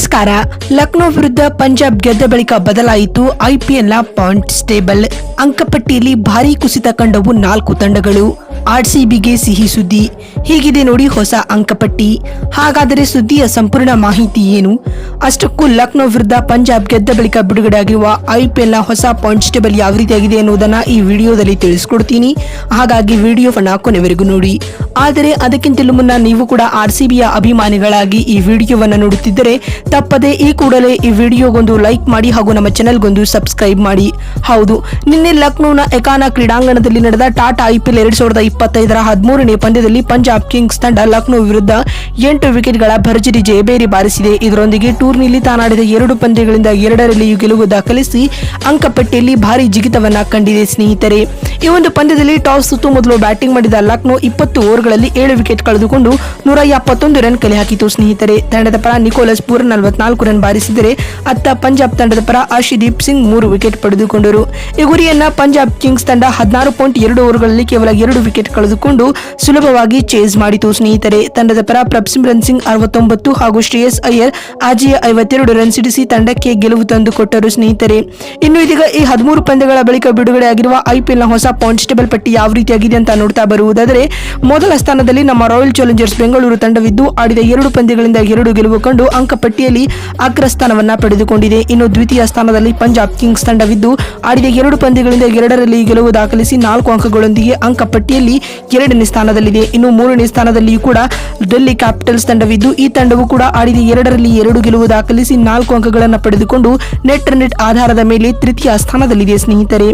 ನಮಸ್ಕಾರ. ಲಕ್ನೋ ವಿರುದ್ಧ ಪಂಜಾಬ್ ಗೆದ್ದ ಬಳಿಕ ಬದಲಾಯಿತು ಐಪಿಎಲ್ನ ಪಾಯಿಂಟ್ ಸ್ಟೇಬಲ್ ಅಂಕಪಟ್ಟಿಯಲ್ಲಿ ಭಾರೀ ಕುಸಿತ ಕಂಡವು ನಾಲ್ಕು ತಂಡಗಳು. ಆರ್ಸಿಬಿಗೆ ಸಿಹಿ ಸುದ್ದಿ. ಹೀಗಿದೆ ನೋಡಿ ಹೊಸ ಅಂಕಪಟ್ಟಿ. ಹಾಗಾದರೆ ಸುದ್ದಿಯ ಸಂಪೂರ್ಣ ಮಾಹಿತಿ ಏನು? ಅಷ್ಟಕ್ಕೂ ಲಕ್ನೋ ವಿರುದ್ಧ ಪಂಜಾಬ್ ಗೆದ್ದ ಬಳಿಕ ಬಿಡುಗಡೆಯಾಗಿರುವ ಐಪಿಎಲ್ನ ಹೊಸ ಪಾಯಿಂಟ್ಸ್ ಟೇಬಲ್ ಯಾವ ರೀತಿಯಾಗಿದೆ ಎನ್ನುವುದನ್ನು ಈ ವಿಡಿಯೋದಲ್ಲಿ ತಿಳಿಸ್ಕೊಡ್ತೀನಿ. ಹಾಗಾಗಿ ವಿಡಿಯೋವನ್ನು ಕೊನೆವರೆಗೂ ನೋಡಿ. ಆದರೆ ಅದಕ್ಕಿಂತಲೂ ಮುನ್ನ ನೀವು ಕೂಡ ಆರ್ ಸಿ ಬಿಯ ಅಭಿಮಾನಿಗಳಾಗಿ ಈ ವಿಡಿಯೋವನ್ನು ನೋಡುತ್ತಿದ್ದರೆ ತಪ್ಪದೆ ಈ ಕೂಡಲೇ ಈ ವಿಡಿಯೋಗೊಂದು ಲೈಕ್ ಮಾಡಿ ಹಾಗೂ ನಮ್ಮ ಚಾನೆಲ್ಗೊಂದು ಸಬ್ಸ್ಕ್ರೈಬ್ ಮಾಡಿ. ಹೌದು, ನಿನ್ನೆ ಲಕ್ನೋನ ಎಕಾನ ಕ್ರೀಡಾಂಗಣದಲ್ಲಿ ನಡೆದ ಟಾಟಾ ಐಪಿಎಲ್ ಎರಡ್ ಸಾವಿರದ ಇಪ್ಪತ್ತೈದರ ಹದಿಮೂರನೇ ಪಂದ್ಯದಲ್ಲಿ ಪಂಜಾಬ್ ಕಿಂಗ್ಸ್ ತಂಡ ಲಕ್ನೋ ವಿರುದ್ಧ ಎಂಟು ವಿಕೆಟ್ಗಳ ಭರ್ಜರಿ ಜಯಬೇರಿ ಬಾರಿಸಿದೆ. ಇದರೊಂದಿಗೆ ಟೂರ್ನಿಯಲ್ಲಿ ತಾನಾಡಿದ ಎರಡು ಪಂದ್ಯಗಳಿಂದ ಎರಡರಲ್ಲಿಯೂ ಗೆಲುವು ದಾಖಲಿಸಿ ಅಂಕಪಟ್ಟಿಯಲ್ಲಿ ಭಾರಿ ಜಿಗಿತವನ್ನ ಕಂಡಿದೆ ಸ್ನೇಹಿತರೆ. ಈ ಒಂದು ಪಂದ್ಯದಲ್ಲಿ ಟಾಸ್ ಸುತ್ತು ಮೊದಲು ಬ್ಯಾಟಿಂಗ್ ಮಾಡಿದ ಲಕ್ನೋ ಇಪ್ಪತ್ತು ಓವರ್ಗಳಲ್ಲಿ ಏಳು ವಿಕೆಟ್ ಕಳೆದುಕೊಂಡು ನೂರ ಎಪ್ಪತ್ತೊಂದು ರನ್ ಕಲೆ ಹಾಕಿತು ಸ್ನೇಹಿತರೆ. ತಂಡದ ಪರ ನಿಕೋಲಸ್ ಪೂರ್ ನಲವತ್ನಾಲ್ಕು ರನ್ ಬಾರಿಸಿದರೆ ಅತ್ತ ಪಂಜಾಬ್ ತಂಡದ ಪರ ಆಶಿದೀಪ್ ಸಿಂಗ್ ಮೂರು ವಿಕೆಟ್ ಪಡೆದುಕೊಂಡರು. ಈ ಗುರಿಯನ್ನ ಪಂಜಾಬ್ ಕಿಂಗ್ಸ್ ತಂಡ ಹದಿನಾರು ಪಾಯಿಂಟ್ ಎರಡು ಓವರ್ಗಳಲ್ಲಿ ಕೇವಲ ಎರಡು ವಿಕೆಟ್ ಕಳೆದುಕೊಂಡು ಸುಲಭವಾಗಿ ಚೇಸ್ ಮಾಡಿತು. ಸ್ನೇಹಿತರೆ, ತಂಡದ ಪರ ಪ್ರಭ್ಸಿಮ್ರನ್ ಸಿಂಗ್ ಅರವತ್ತೊಂಬತ್ತು ಹಾಗೂ ಶ್ರೇಯಸ್ ಅಯ್ಯರ್ ಆಜಿಯ ಐವತ್ತೆರಡು ರನ್ ಸಿಡಿಸಿ ತಂಡಕ್ಕೆ ಗೆಲುವು ತಂದುಕೊಟ್ಟರು ಸ್ನೇಹಿತರೆ. ಇನ್ನು ಇದೀಗ ಈ ಹದಿಮೂರು ಪಂದ್ಯಗಳ ಬಳಿಕ ಬಿಡುಗಡೆಯಾಗಿರುವ ಐಪಿಎಲ್ನ ಹೊಸ ಪಾಯಿಂಟ್ಸ್ ಟೇಬಲ್ ಪಟ್ಟಿ ಯಾವ ರೀತಿಯಾಗಿದೆ ಅಂತ ನೋಡ್ತಾ ಬರುವುದಾದರೆ, ಮೊದಲ ಸ್ಥಾನದಲ್ಲಿ ನಮ್ಮ ರಾಯಲ್ ಚಾಲೆಂಜರ್ಸ್ ಬೆಂಗಳೂರು ತಂಡವಿದ್ದು, ಆಡಿದ ಎರಡು ಪಂದ್ಯಗಳಿಂದ ಎರಡು ಗೆಲುವು ಕಂಡು ಅಂಕಪಟ್ಟಿಯಲ್ಲಿ ಅಗ್ರ ಸ್ಥಾನವನ್ನ ಪಡೆದುಕೊಂಡಿದೆ. ಇನ್ನು ದ್ವಿತೀಯ ಸ್ಥಾನದಲ್ಲಿ ಪಂಜಾಬ್ ಕಿಂಗ್ಸ್ ತಂಡವಿದ್ದು, ಆಡಿದ ಎರಡು ಪಂದ್ಯಗಳಿಂದ ಎರಡರಲ್ಲಿ ಗೆಲುವು ದಾಖಲಿಸಿ ನಾಲ್ಕು ಅಂಕಗಳೊಂದಿಗೆ ಎರಡನೇ ಸ್ಥಾನದಲ್ಲಿದೆ. ಇನ್ನು ಮೂರನೇ ಸ್ಥಾನದಲ್ಲಿಯೂ ಕೂಡ ಡೆಲ್ಲಿ ಕ್ಯಾಪಿಟಲ್ಸ್ ತಂಡವಿದ್ದು, ಈ ತಂಡವು ಕೂಡ ಆಡಿದ ಎರಡರಲ್ಲಿ ಎರಡು ಗೆಲುವು ದಾಖಲಿಸಿ ನಾಲ್ಕು ಅಂಕಗಳನ್ನು ಪಡೆದುಕೊಂಡು ನೆಟ್ ನೆಟ್ ಆಧಾರದ ಮೇಲೆ ತೃತೀಯ ಸ್ಥಾನದಲ್ಲಿದೆ, ಸ್ನೇಹಿತರೆ.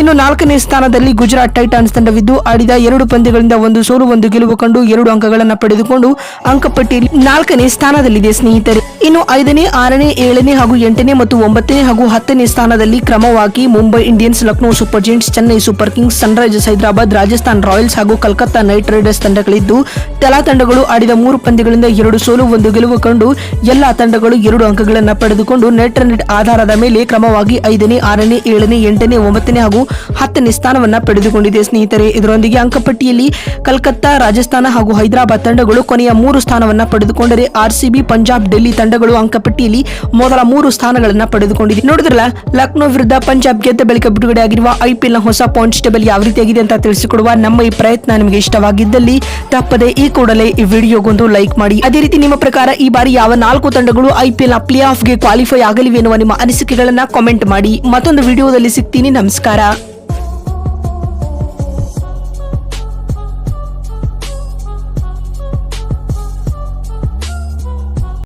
ಇನ್ನು ನಾಲ್ಕನೇ ಸ್ಥಾನದಲ್ಲಿ ಗುಜರಾತ್ ಟೈಟಾನ್ಸ್ ತಂಡವಿದ್ದು, ಆಡಿದ ಎರಡು ಪಂದ್ಯಗಳಿಂದ ಒಂದು ಸೋಲು, ಒಂದು ಗೆಲುವು ಕಂಡು ಎರಡು ಅಂಕಗಳನ್ನು ಪಡೆದುಕೊಂಡು ಅಂಕಪಟ್ಟಿಯಲ್ಲಿ ನಾಲ್ಕನೇ ಸ್ಥಾನದಲ್ಲಿದೆ, ಸ್ನೇಹಿತರೆ. ಇನ್ನು ಐದನೇ, ಆರನೇ, ಏಳನೇ ಹಾಗೂ ಎಂಟನೇ ಮತ್ತು ಒಂಬತ್ತನೇ ಹಾಗೂ ಹತ್ತನೇ ಸ್ಥಾನದಲ್ಲಿ ಕ್ರಮವಾಗಿ Mumbai Indians, Lucknow Super Giants, Chennai Super Kings, Sunrisers Hyderabad, Rajasthan Royals ಹಾಗೂ ಕಲ್ಕತ್ತಾ ನೈಟ್ ರೈಡರ್ಸ್ ತಂಡಗಳಿದ್ದು ತಲಾ ತಂಡಗಳು ಆಡಿದ ಮೂರು ಪಂದ್ಯಗಳಿಂದ ಎರಡು ಸೋಲು, ಒಂದು ಗೆಲುವು ಕಂಡು ಎಲ್ಲಾ ತಂಡಗಳು ಎರಡು ಅಂಕಗಳನ್ನು ಪಡೆದುಕೊಂಡು ನೆಟ್ ರನ್ ಆಧಾರದ ಮೇಲೆ ಕ್ರಮವಾಗಿ ಐದನೇ, ಆರನೇ, ಏಳನೇ, ಎಂಟನೇ, ಒಂಬತ್ತನೇ ಹಾಗೂ ಹತ್ತನೇ ಸ್ಥಾನವನ್ನು ಪಡೆದುಕೊಂಡಿದೆ. ಸ್ನೇಹಿತರೆ, ಇದರೊಂದಿಗೆ ಅಂಕಪಟ್ಟಿಯಲ್ಲಿ ಕಲ್ಕತ್ತಾ, ರಾಜಸ್ಥಾನ ಹಾಗೂ ಹೈದರಾಬಾದ್ ತಂಡಗಳು ಕೊನೆಯ ಮೂರು ಸ್ಥಾನವನ್ನು ಪಡೆದುಕೊಂಡರೆ ಆರ್ಸಿಬಿ, ಪಂಜಾಬ್, ಡೆಲ್ಲಿ ತಂಡಗಳು ಅಂಕಪಟ್ಟಿಯಲ್ಲಿ ಮೊದಲ ಮೂರು ಸ್ಥಾನಗಳನ್ನು ಪಡೆದುಕೊಂಡಿದೆ. ನೋಡಿದ್ರಲ್ಲ, ಲಕ್ನೋ ವಿರುದ್ಧ ಪಂಜಾಬ್ ಗೆದ್ದ ಬಳಿಕ ಬಿಡುಗಡೆಯಾಗಿರುವ ಐಪಿಎಲ್ನ ಹೊಸ ಪಾಯಿಂಟ್ಸ್ ಟೇಬಲ್ ಯಾವ ರೀತಿಯಾಗಿದೆ ಅಂತ ತಿಳಿಸಿಕೊಡುವ ನಮ್ಮ ಈ ಪ್ರಯತ್ನ ನಿಮಗೆ ಇಷ್ಟವಾಗಿದ್ದಲ್ಲಿ ತಪ್ಪದೆ ಈ ಕೂಡಲೇ ಈ ವಿಡಿಯೋಗೊಂದು ಲೈಕ್ ಮಾಡಿ. ಅದೇ ರೀತಿ ನಿಮ್ಮ ಪ್ರಕಾರ ಈ ಬಾರಿ ಯಾವ ನಾಲ್ಕು ತಂಡಗಳು ಐಪಿಎಲ್ನ ಪ್ಲೇ ಆಫ್ಗೆ ಕ್ವಾಲಿಫೈ ಆಗಲಿವೆ ಎನ್ನುವ ನಿಮ್ಮ ಅನಿಸಿಕೆಗಳನ್ನ ಕಾಮೆಂಟ್ ಮಾಡಿ. ಮತ್ತೊಂದು ವಿಡಿಯೋದಲ್ಲಿ ಸಿಗ್ತೀನಿ. ನಮಸ್ಕಾರ.